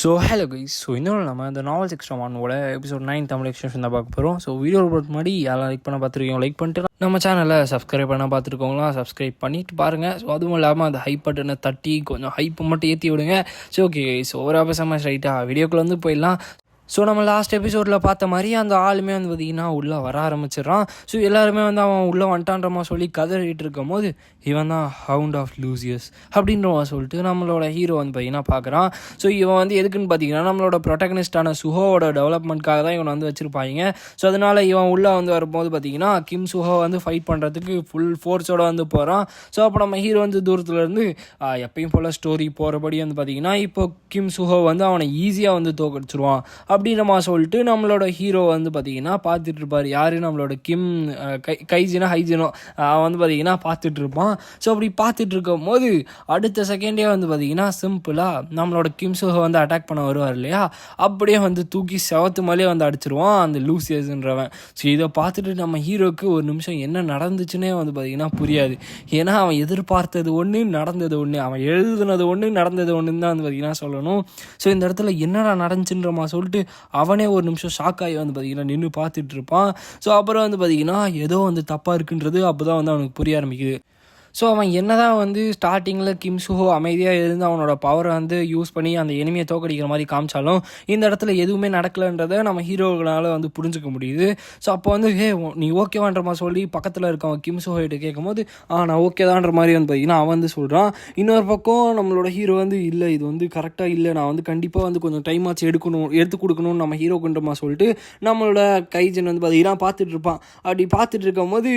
So hello guys so இன்னொரு நம்ம இந்த நாவல் எக்ஸ்ட்ரா ஒன்னோட எபிசோட் நைன் தமிழ் எக்ஸ்டென்ஷன் தான் பார்க்க போகிறோம் ஸோ வீடியோ போகிறது முன்னாடி யாரெல்லாம் லைக் பண்ண பார்த்துருக்கீங்க லைக் பண்ணிட்டு நம்ம சேனலை சப்ஸ்கிரைப் பண்ண பார்த்துருக்கோங்களா சப்ஸ்கிரைப் பண்ணிட்டு பாருங்கள் ஸோ அதுவும் இல்லாமல் அந்த ஹைப் பட்டனை தட்டி கொஞ்சம் ஹைப்பை மட்டும் ஏற்றி விடுங்க. ஸோ ஓகே ஸோ ஒரு அவசரமாக ஸ்ட்ரைட்டாக வீடியோக்குள்ளே வந்து போயிடலாம். ஸோ நம்ம லாஸ்ட் எபிசோடில் பார்த்த மாதிரி அந்த ஆளுமே வந்து பார்த்திங்கன்னா உள்ளே வர ஆரம்பிச்சிடுறான். ஸோ எல்லாருமே வந்து அவன் உள்ளே வந்துட்டான்றமா சொல்லி கதறிட்டு இருக்கும் போது இவன் தான் ஹவுண்ட் ஆஃப் லூசியஸ் அப்படின்றவன் சொல்லிட்டு நம்மளோட ஹீரோ வந்து பார்த்திங்கன்னா பார்க்குறான். ஸோ இவன் வந்து எதுக்குன்னு பார்த்தீங்கன்னா நம்மளோட ப்ரொட்டகனிஸ்டான சுஹோவோட டெவலப்மெண்ட்காக தான் இவனை வந்து வச்சுருப்பாங்க. ஸோ அதனால் இவன் உள்ளே வந்து வரும்போது பார்த்தீங்கன்னா கிம் சுஹோ வந்து ஃபைட் பண்ணுறதுக்கு ஃபுல் ஃபோர்ஸோட வந்து போகிறான் ஸோ அப்போ நம்ம ஹீரோ வந்து தூரத்துலேருந்து எப்பயும் போல் ஸ்டோரி போகிறபடி வந்து பார்த்தீங்கன்னா இப்போ கிம் சுஹோ வந்து அவனை ஈஸியாக வந்து தோக்கடிச்சிருவான். அப்படின்னு நம்ம சொல்லிட்டு நம்மளோட ஹீரோ வந்து பார்த்தீங்கன்னா பார்த்துட்டு இருப்பார். யார்? நம்மளோட கிம் கை கைஜினோ ஹைஜினோ. அவன் வந்து பார்த்தீங்கன்னா பார்த்துட்டு இருப்பான். ஸோ அப்படி பார்த்துட்டு இருக்கும் போது அடுத்த செகண்டே வந்து பார்த்தீங்கன்னா சிம்பிளாக நம்மளோட கிம் சுஹோ வந்து அட்டாக் பண்ண வருவார் இல்லையா? அப்படியே வந்து தூக்கி செவத்து மேலே வந்து அடிச்சிருவான் அந்த லூசியஸ்ன்றவன். ஸோ இதை பார்த்துட்டு நம்ம ஹீரோக்கு ஒரு நிமிஷம் என்ன நடந்துச்சுன்னே வந்து பார்த்தீங்கன்னா புரியாது. ஏன்னா அவன் எதிர்பார்த்தது ஒன்று நடந்தது ஒன்று அவன் எழுதுனது ஒன்று நடந்தது ஒன்றுன்னு தான் வந்து பார்த்தீங்கன்னா சொல்லணும். ஸோ இந்த இடத்துல என்னடா நடந்துச்சுன்றமா சொல்லிட்டு அவனே ஒரு நிமிஷம் ஷாக் ஆகி வந்து பார்த்தீங்கன்னா நின்று பார்த்துட்டு இருப்பான். ஸோ அப்புறம் வந்து பார்த்தீங்கன்னா ஏதோ வந்து தப்பாக இருக்குன்றது அப்போ தான் வந்து அவனுக்கு புரிய ஆரம்பிக்குது. ஸோ அவன் என்னதான் வந்து ஸ்டார்டிங்கில் கிம் சுஹோ அமைதியாக இருந்து அவனோட பவரை வந்து யூஸ் பண்ணி அந்த எனிமையை தோக்கடிக்கிற மாதிரி காமிச்சாலும் இந்த இடத்துல எதுவுமே நடக்கலைன்றதை நம்ம ஹீரோக்களால் வந்து புரிஞ்சுக்க முடியுது. ஸோ அப்போ வந்து ஹே நீ ஓகேவான்ற மாதிரி சொல்லி பக்கத்தில் இருக்கவன் கிம் சுஹோ கேட்கும்போது ஆ நான் ஓகே தான்ற மாதிரி வந்து பார்த்தீங்கன்னா அவன் வந்து சொல்கிறான் இன்னொரு பக்கம் நம்மளோட ஹீரோ வந்து இல்லை இது வந்து கரெக்டாக இல்லை. நான் வந்து கண்டிப்பாக வந்து கொஞ்சம் டைம் ஆச்சு எடுக்கணும் எடுத்து கொடுக்கணும்னு நம்ம ஹீரோக்குன்றமா சொல்லிட்டு நம்மளோட கைஜன் வந்து பார்த்தீங்கன்னா பார்த்துட்டு இருப்பான். அப்படி பார்த்துட்டு இருக்கும்போது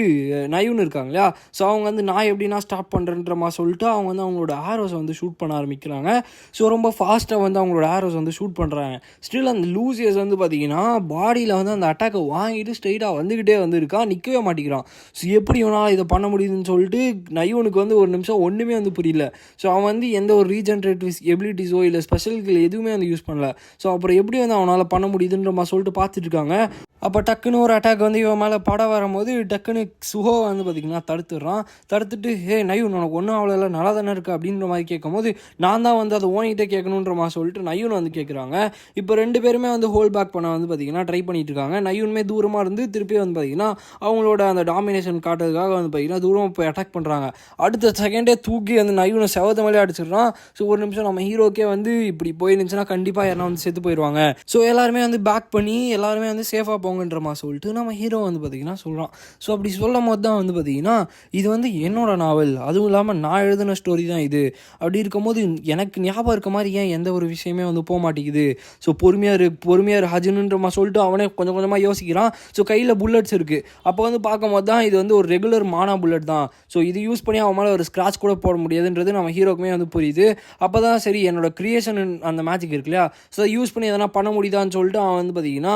நயுன்னு இருக்காங்க இல்லையா? ஸோ அவங்க வந்து நான் எப்படி நான் ஸ்டாப் பண்ணுறேன்ற மாதிரி சொல்லிட்டு அவங்க வந்து அவங்களோட ஆரோஸை வந்து ஷூட் பண்ண ஆரம்பிக்கிறாங்க. ஸோ ரொம்ப ஃபாஸ்ட்டாக வந்து அவங்களோட ஆரோஸ் வந்து ஷூட் பண்ணுறாங்க ஸ்டில் அந்த லூசியஸ் வந்து பார்த்தீங்கன்னா பாடியில் வந்து அந்த அட்டாக்கை வாங்கிட்டு ஸ்ட்ரெயிட்டாக வந்துக்கிட்டே வந்து இருக்கா? நிற்கவே மாட்டேங்கிறான். ஸோ எப்படி இவனால் இதை பண்ண முடியுதுன்னு சொல்லிட்டு நைவனுக்கு வந்து ஒரு நிமிஷம் ஒன்றுமே வந்து புரியல. ஸோ அவன் வந்து எந்த ஒரு ரீஜென்ரேட்டிவ் எபிலிட்டிஸோ இல்லை ஸ்பெஷல்கள் எதுவுமே வந்து யூஸ் பண்ணல. ஸோ அப்புறம் எப்படி வந்து அவனால் பண்ண முடியுதுன்ற மாதிரி சொல்லிட்டு பார்த்துட்டு இருக்காங்க. அப்போ டக்குன்னு ஒரு அட்டாக் வந்து இவன் மேலே பட வரும்போது டக்குன்னு சுஹோ வந்து பார்த்திங்கன்னா தடுத்துடுறான். தடுத்துட்டு ஹே நயூன் உனக்கு ஒன்றும் அவ்வளோ நல்லா தானே இருக்குது அப்படின்ற மாதிரி கேட்கும்போது நான் தான் வந்து அதை ஓனிகிட்டே கேட்கணுன்ற மாதிரி சொல்லிட்டு நயூன் வந்து கேட்குறாங்க. இப்போ ரெண்டு பேருமே வந்து ஹோல் பேக் பண்ண வந்து பார்த்திங்கன்னா ட்ரை பண்ணிட்டு இருக்காங்க. நயூனுமே தூரமாக இருந்து திருப்பி வந்து பார்த்திங்கன்னா அவங்களோட அந்த டாமினேஷன் காட்டுறதுக்காக வந்து பார்த்திங்கன்னா தூரமாக போய் அட்டாக் பண்ணுறாங்க அடுத்த செகண்டே தூக்கி அந்த நயூனை செவத்த மேலே அடிச்சிடுறான். ஸோ ஒரு நிமிஷம் நம்ம ஹீரோக்கே வந்து இப்படி போயிருந்துச்சுன்னா கண்டிப்பாக யாரா வந்து செத்து போயிடுவாங்க ஸோ எல்லாருமே வந்து பேக் பண்ணி எல்லாருமே வந்து சேஃபாக போங்கன்ற மாதிரி சொல்லிட்டு நம்ம ஹீரோ வந்து பார்த்திங்கன்னா சொல்கிறான் ஸோ அப்படி சொல்லும் போது தான் வந்து பார்த்திங்கன்னா இது வந்து என்னோட நாவல் அதுவும் இல்லாமல் நான் எழுதின ஸ்டோரி தான் இது. அப்படி இருக்கும்போது எனக்கு ஞாபகம் இருக்க மாதிரி ஏன் எந்த ஒரு விஷயமே வந்து போக மாட்டேங்குது? ஸோ பொறுமையாக இரு பொறுமையாக ஹஜனுன்றமா சொல்லிட்டு அவனே கொஞ்சம் கொஞ்சமாக யோசிக்கிறான். ஸோ கையில் புல்லட்ஸ் இருக்குது அப்போ வந்து பார்க்கும்போது தான் இது வந்து ஒரு ரெகுலர் மானா புல்லட் தான். ஸோ இது யூஸ் பண்ணி அவன் மேலே ஒரு ஸ்க்ராட்ச் கூட போட முடியாதுன்றது நம்ம ஹீரோக்குமே வந்து புரியுது. அப்போ தான் சரி என்னோட க்ரியேஷன் அந்த மேஜிக் இருக்கு இல்லையா? ஸோ யூஸ் பண்ணி எதனா பண்ண முடியுதான்னு சொல்லிட்டு அவன் வந்து பார்த்தீங்கன்னா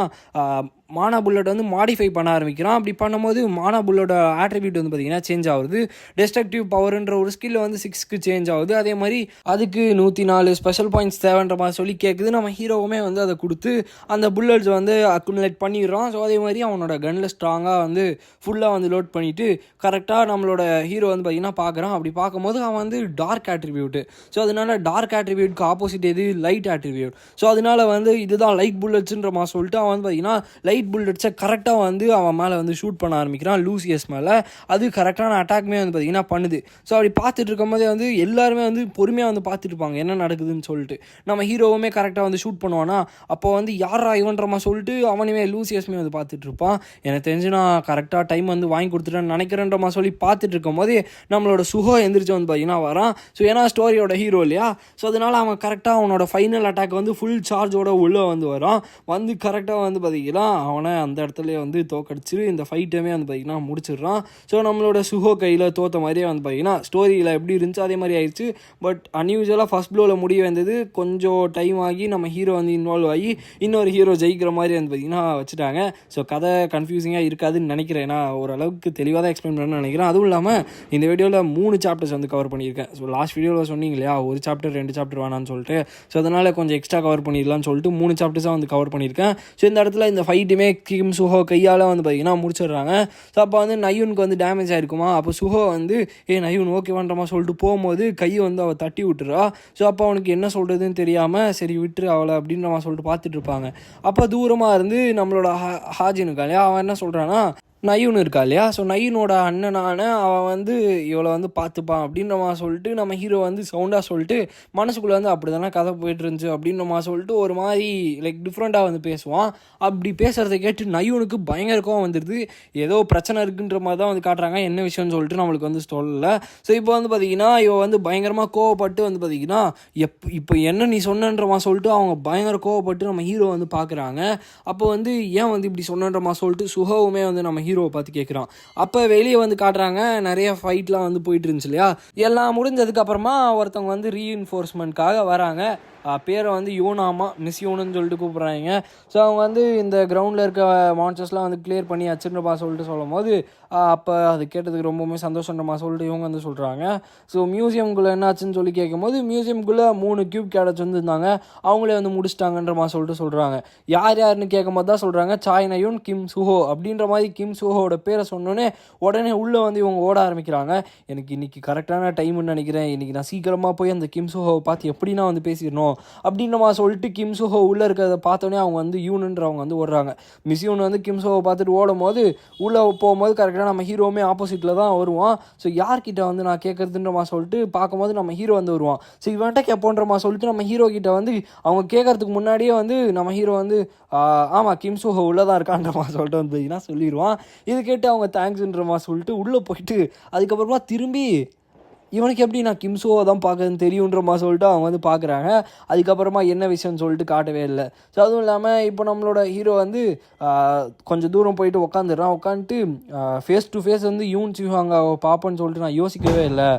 மானா புல்லட் வந்து மாடிஃபை பண்ண ஆரம்பிக்கிறான். அப்படி பண்ணும்போது மானா புல்லோட ஆட்ரிபியூட் வந்து பார்த்தீங்கன்னா சேஞ்ச் ஆகுது. டெஸ்ட்ரக்டிவ் பவர்ன்ற ஒரு ஸ்கில் வந்து சிக்ஸ்க்கு சேஞ்ச் ஆகுது. அதே மாதிரி அதுக்கு நூற்றி நாலு ஸ்பெஷல் பாயிண்ட்ஸ் தேவைன்ற மாதிரி சொல்லி கேட்குது நம்ம ஹீரோவுமே வந்து அதை கொடுத்து அந்த புல்லட்ஸ் வந்து அக்குமுலேட் பண்ணிடுறான். ஸோ அதே மாதிரி அவனோட கன்னில் ஸ்ட்ராங்காக வந்து ஃபுல்லாக வந்து லோட் பண்ணிவிட்டு கரெக்டாக நம்மளோட ஹீரோ வந்து பார்த்தீங்கன்னா பார்க்குறான் அப்படி பார்க்கும்போது அவன் வந்து டார்க் ஆட்ரிபியூட்டு ஸோ அதனால டார்க் ஆட்ரிபியூட்க்கு ஆப்போசிட் எது? லைட் ஆட்ரிபியூட் ஸோ அதனால வந்து இதுதான் லைட் புல்லட்ஸுன்ற மாதிரி சொல்லிட்டு அவன் வந்து பார்த்தீங்கன்னா லைட் புல்லட்ஸை கரெக்டாக வந்து அவன் மேலே வந்து ஷூட் பண்ண ஆரம்பிக்கிறான் லூசியஸ் மேலே. அது கரெக்டான அட்டாக்மே வந்து பார்த்தீங்கன்னா பண்ணுது. ஸோ அப்படி பார்த்துட்டு இருக்கும்போதே வந்து எல்லாருமே வந்து பொறுமையாக வந்து பார்த்துட்டு இருப்பாங்க என்ன நடக்குதுன்னு சொல்லிட்டு. நம்ம ஹீரோவுமே கரெக்டாக வந்து ஷூட் பண்ணுவானா? அப்போ வந்து யாரா இவன்றமா சொல்லிட்டு அவனுமே லூசியஸ்மே வந்து பார்த்துட்டு இருப்பான். எனக்கு தெரிஞ்சு நான் கரெக்டாக டைம் வந்து வாங்கி கொடுத்துட்டேன்னு நினைக்கிறேன்றமா சொல்லி பார்த்துட்டு இருக்கும்போதே நம்மளோட சுகோ எந்திரிச்சு வந்து பார்த்தீங்கன்னா வரான். ஸோ ஏன்னா ஸ்டோரியோட ஹீரோ இல்லையா? ஸோ அதனால அவன் கரெக்டாக அவனோட ஃபைனல் அட்டாக் வந்து ஃபுல் சார்ஜோட உள்ளே வந்து வரான். வந்து கரெக்டாக வந்து பார்த்தீங்கன்னா அவனை அந்த இடத்துல வந்து தோக்கடிச்சு இந்த ஃபைட்டுமே வந்து பார்த்தீங்கன்னா முடிச்சிடுறான். ஸோ நம்மளோட சுகோ கையில் தோற்ற மாதிரியே வந்து பார்த்தீங்கன்னா ஸ்டோரியில் எப்படி இருந்துச்சு அதே மாதிரி ஆயிடுச்சு பட் அன்யூஸ்வலாக ஃபஸ்ட் ப்ளோவில் முடிய வந்தது கொஞ்சம் டைம் ஆகி நம்ம ஹீரோ வந்து இன்வால்வ் ஆகி இன்னொரு ஹீரோ ஜெயிக்கிற மாதிரி வந்து பார்த்தீங்கன்னா வச்சுட்டாங்க. ஸோ கதை கன்ஃபியூசிங்காக இருக்காதுன்னு நினைக்கிறேன். நான் ஓரளவுக்கு தெளிவாக தான் எக்ஸ்பிளைன் பண்ணணும்னு நினைக்கிறேன். அதுவும் இல்லாமல் இந்த வீடியோவில் மூணு சாப்டர்ஸ் வந்து கவர் பண்ணியிருக்கேன். ஸோ லாஸ்ட் வீடியோவில் சொன்னீங்க இல்லையா ஒரு சாப்டர் ரெண்டு சாப்டர் வேணான்னு சொல்லிட்டு. ஸோ அதனால் கொஞ்சம் எக்ஸ்ட்ரா கவர் பண்ணிடலாம்னு சொல்லிட்டு மூணு சாப்டர்ஸாக வந்து கவர் பண்ணியிருக்கேன். ஸோ இந்த இடத்துல இந்த ஃபைட் ரெண்டுமே கிம் சுஹோ கையால் வந்து பார்த்தீங்கன்னா முடிச்சிடுறாங்க. ஸோ அப்போ வந்து நயூனுக்கு வந்து டேமேஜ் ஆகிருக்குமா அப்போ சுஹோ வந்து ஏ நயூன் ஓகேவான்றமா சொல்லிட்டு போகும்போது கையை வந்து அவள் தட்டி விட்டுறா. ஸோ அப்போ அவனுக்கு என்ன சொல்கிறதுன்னு தெரியாமல் சரி விட்டுரு அவளை அப்படின்ற சொல்லிட்டு பார்த்துட்டு இருப்பாங்க. அப்போ தூரமாக இருந்து நம்மளோட ஹா ஹாஜின் இருக்கா இல்லையா அவன் என்ன சொல்கிறான்னா நயூன் இருக்கா இல்லையா? ஸோ நயூனோட அண்ணனான அவன் வந்து இவளை வந்து பார்த்துப்பான் அப்படின்றமா சொல்லிட்டு நம்ம ஹீரோ வந்து சவுண்டாக சொல்லிட்டு மனசுக்குள்ளே வந்து அப்படி தானே கதை போயிட்டு இருந்துச்சு அப்படின்றமா சொல்லிட்டு ஒரு மாதிரி லைக் டிஃப்ரெண்ட்டாக வந்து பேசுவான். அப்படி பேசுகிறத கேட்டு நயூனுக்கு பயங்கர கோவம் வந்துடுது ஏதோ பிரச்சனை இருக்குன்ற மாதிரி தான் வந்து காட்டுறாங்க. என்ன விஷயம்னு சொல்லிட்டு நம்மளுக்கு வந்து சொல்லலை. ஸோ இப்போ வந்து பார்த்தீங்கன்னா இவன் வந்து பயங்கரமாக கோவப்பட்டு வந்து பார்த்தீங்கன்னா எப் இப்போ என்ன நீ சொன்னன்றமா சொல்லிட்டு அவங்க பயங்கர கோவப்பட்டு நம்ம ஹீரோ வந்து பார்க்குறாங்க. அப்போ வந்து ஏன் வந்து இப்படி சொன்னன்றமா சொல்லிட்டு சுகவுமே வந்து நம்ம ஹீரோ ஹீரோவை பார்த்து கேட்குறான் அப்போ வெளியே வந்து காட்டுறாங்க நிறைய ஃபைட்லாம் வந்து போயிட்டு இருந்துச்சு இல்லையா? எல்லாம் முடிஞ்சதுக்கு அப்புறமா ஒருத்தவங்க வந்து ரீஎன்ஃபோர்ஸ்மெண்ட்காக வராங்க. பேரை வந்து யூனாமா மிஸ் யூனுன்னு சொல்லிட்டு கூப்பிட்றாங்க. ஸோ அவங்க வந்து இந்த கிரவுண்டில் இருக்க மான்சர்ஸ்லாம் வந்து கிளியர் பண்ணி அச்சிருந்தப்பா சொல்லிட்டு சொல்லும் போது அப்போ அது கேட்டதுக்கு ரொம்பவுமே சந்தோஷன்றமா சொல்லிட்டு இவங்க வந்து சொல்கிறாங்க ஸோ மியூசியம்குள்ளே என்னாச்சுன்னு சொல்லி கேட்கும்போது மியூசியம்குள்ளே மூணு கியூப் கேடச் வந்துருந்தாங்க அவங்களே வந்து முடிச்சிட்டாங்கன்றமா சொல்லிட்டு சொல்கிறாங்க யார் யாருன்னு கேட்கும்போது தான் சொல்கிறாங்க சாய் நயூன் கிம் சுஹோ அப்படின்ற மாதிரி கிம் சுஹோட பேரை சொன்னோன்னே உடனே உள்ளே வந்து இவங்க ஓட ஆரம்பிக்கிறாங்க. எனக்கு இன்றைக்கி கரெக்டான டைம்னு நினைக்கிறேன். இன்றைக்கி நான் சீக்கிரமாக போய் அந்த கிம் சுஹோவை பார்த்து எப்படின்னா வந்து பேசிடணும்? இருக்கோம் அப்படின்னு நம்ம சொல்லிட்டு கிம்சுஹோ உள்ளே இருக்கிறத பார்த்தோன்னே அவங்க வந்து யூனுன்றவங்க வந்து ஓடுறாங்க. மிஸ் யூன் வந்து கிம்சுஹோ பார்த்துட்டு ஓடும் போது உள்ளே போகும்போது கரெக்டாக நம்ம ஹீரோவுமே ஆப்போசிட்டில் தான் வருவான். ஸோ யார்கிட்ட வந்து நான் கேட்குறதுன்றமா சொல்லிட்டு பார்க்கும்போது நம்ம ஹீரோ வந்து வருவான். ஸோ இவன்ட்ட கேட்போன்றமா சொல்லிட்டு நம்ம ஹீரோ கிட்ட வந்து அவங்க கேட்கறதுக்கு முன்னாடியே வந்து நம்ம ஹீரோ வந்து ஆமாம் கிம் சுஹோ உள்ளே தான் இருக்கான்றமா சொல்லிட்டு வந்து சொல்லிடுவான் இது கேட்டு அவங்க தேங்க்ஸுன்றமா சொல்லிட்டு உள்ளே போயிட்டு அதுக்கப்புறமா திரும்பி இவனுக்கு எப்படி நான் கிம்சுவை தான் பார்க்கறதுன்னு தெரியுன்றமா சொல்லிட்டு அவங்க வந்து பார்க்குறாங்க. அதுக்கப்புறமா என்ன விஷயம்னு சொல்லிட்டு காட்டவே இல்லை. ஸோ அதுவும் இல்லாமல் இப்போ நம்மளோட ஹீரோ வந்து கொஞ்சம் தூரம் போயிட்டு உட்காந்துடுறான் உட்காந்துட்டு ஃபேஸ் டு ஃபேஸ் வந்து யூன் சிவாங்க பார்ப்பேன்னு சொல்லிட்டு நான் யோசிக்கவே இல்லை.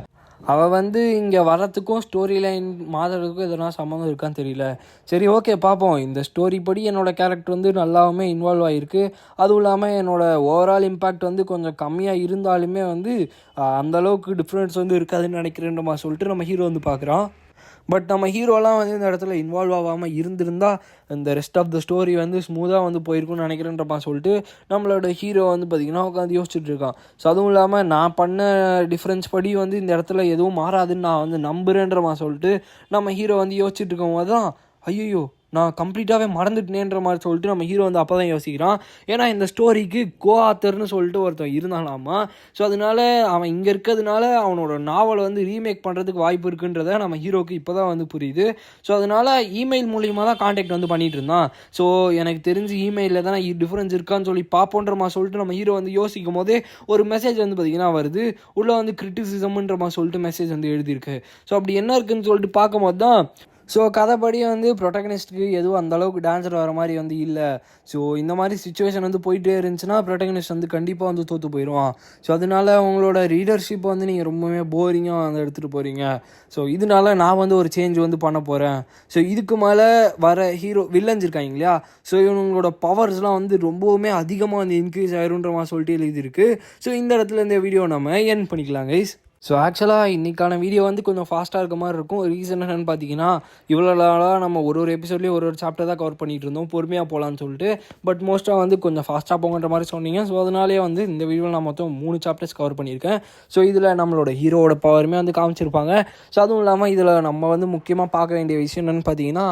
அவள் வந்து இங்கே வர்றதுக்கும் ஸ்டோரி லைன் மாதத்துக்கும் எதனா சம்மந்தம் இருக்கான்னு தெரியல. சரி ஓகே பார்ப்போம் இந்த ஸ்டோரி படி என்னோடய கேரக்டர் வந்து நல்லாவுமே இன்வால்வ் ஆகிருக்கு அதுவும் இல்லாமல் என்னோட ஓவரால் இம்பேக்ட் வந்து கொஞ்சம் கம்மியாக இருந்தாலுமே வந்து அந்தளவுக்கு டிஃப்ரென்ஸ் வந்து இருக்காதுன்னு நினைக்கிறேன்ற சொல்லிட்டு நம்ம ஹீரோ வந்து பார்க்குறான் பட் நம்ம ஹீரோலாம் வந்து இந்த இடத்துல இன்வால்வ் ஆகாமல் இருந்திருந்தா இந்த ரெஸ்ட் ஆஃப் த ஸ்டோரி வந்து ஸ்மூத்தாக வந்து போயிருக்கும்னு நினைக்கிறேன்ற சொல்லிட்டு நம்மளோட ஹீரோ வந்து பார்த்திங்கன்னா உட்காந்து யோசிச்சுட்டு இருக்கான். ஸோ அதுவும் இல்லாமல் நான் பண்ண டிஃப்ரென்ஸ் படி வந்து இந்த இடத்துல எதுவும் மாறாதுன்னு நான் வந்து நம்புறேன்றமா சொல்லிட்டு நம்ம ஹீரோ வந்து யோசிச்சுட்டு இருக்கும்போது தான் ஐயோ நான் கம்ப்ளீட்டாகவே மறந்துட்டேன்ற மாதிரி சொல்லிட்டு நம்ம ஹீரோ வந்து அப்போ தான் யோசிக்கிறான். ஏன்னா இந்த ஸ்டோரிக்கு கோ ஆத்தர்னு சொல்லிட்டு ஒருத்தன் இருந்தாலாமா ஸோ அதனால அவன் இங்கே இருக்கிறதுனால அவனோட நாவலை வந்து ரீமேக் பண்ணுறதுக்கு வாய்ப்பு இருக்குன்றத நம்ம ஹீரோக்கு இப்போ தான் வந்து புரியுது. ஸோ அதனால இமெயில் மூலியமாக தான் காண்டாக்ட் வந்து பண்ணிட்டு இருந்தான். ஸோ எனக்கு தெரிஞ்சு இமெயிலில் தான் டிஃப்ரென்ஸ் இருக்கான்னு சொல்லி பார்ப்போன்ற மாதிரி சொல்லிட்டு நம்ம ஹீரோ வந்து யோசிக்கும் போதே ஒரு மெசேஜ் வந்து பார்த்திங்கன்னா வருது. உள்ளே வந்து கிரிட்டிசிசம்ன்ற மாதிரி சொல்லிட்டு மெசேஜ் வந்து எழுதியிருக்கு. ஸோ அப்படி என்ன இருக்குன்னு சொல்லிட்டு பார்க்கும்போது தான் ஸோ கதைப்படி வந்து ப்ரொட்டகனிஸ்ட்டுக்கு எதுவும் அந்தளவுக்கு டான்ஸர் வர மாதிரி வந்து இல்லை. ஸோ இந்த மாதிரி சுச்சுவேஷன் வந்து போயிட்டே இருந்துச்சுன்னா ப்ரொட்டகனிஸ்ட் வந்து கண்டிப்பாக வந்து தோற்று போயிடுவான் ஸோ அதனால உங்களோட ரீடர்ஷிப் வந்து நீங்கள் ரொம்பவே போரிங்காக வந்து எடுத்துகிட்டு போகிறீங்க ஸோ இதனால நான் வந்து ஒரு சேஞ்ச் வந்து பண்ண போகிறேன் ஸோ இதுக்கு மேலே வர ஹீரோ வில்லன்ஸ் இருக்காங்க இல்லையா? ஸோ இவங்களோட பவர்ஸ்லாம் வந்து ரொம்பவுமே அதிகமாக வந்து இன்க்ரீஸ் ஆயிருன்ற மாதிரி சொல்லிட்டு எழுதியிருக்கு. ஸோ இந்த இடத்துல இந்த வீடியோ நம்ம என் பண்ணிக்கலாம் கைஸ் ஸோ ஆக்சுவலாக இன்றைக்கான வீடியோ வந்து கொஞ்சம் ஃபாஸ்ட்டாக இருக்க மாதிரி இருக்கும். ரீசன் என்னென்னு பார்த்தீங்கன்னா இவ்வளோ நாளாக நம்ம ஒரு ஒரு எபிசோட்லேயும் ஒரு ஒரு சாப்டர் தான் கவர் பண்ணிகிட்டு இருந்தோம். பொறுமையாக போகலான்னு சொல்லிட்டு. பட் மோஸ்ட்டாக வந்து கொஞ்சம் ஃபாஸ்ட்டாக போங்கன்ற மாதிரி சொன்னீங்க. ஸோ அதனாலே வந்து இந்த வீடியோவில் நான் மொத்தம் மூணு சாப்டர்ஸ் கவர் பண்ணியிருக்கேன். ஸோ இதில் நம்மளோட ஹீரோவோட பவருமே வந்து காமிச்சிருப்பாங்க. ஸோ அதுவும் இல்லாமல் இதில் நம்ம வந்து முக்கியமாக பார்க்க வேண்டிய விஷயம் என்னென்னு பார்த்தீங்கன்னா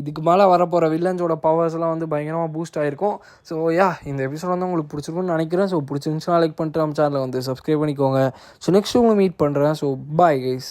இதுக்கு மேலே வரப்போகிற வில்லன்ஸோட பவர்ஸ்லாம் வந்து பயங்கரமாக பூஸ்ட் ஆகிருக்கும் ஸோ யா இந்த எபிசோட் வந்து உங்களுக்கு பிடிச்சிருக்கும்னு நினைக்கிறேன். ஸோ பிடிச்சிருந்துச்சுன்னா லைக் பண்ணிட்டு நம்ம சேனலை வந்து சப்ஸ்கிரைப் பண்ணிக்கோங்க. ஸோ நெக்ஸ்ட் உங்களை மீட் பண்ணுறேன் ஸோ பாய் கைஸ்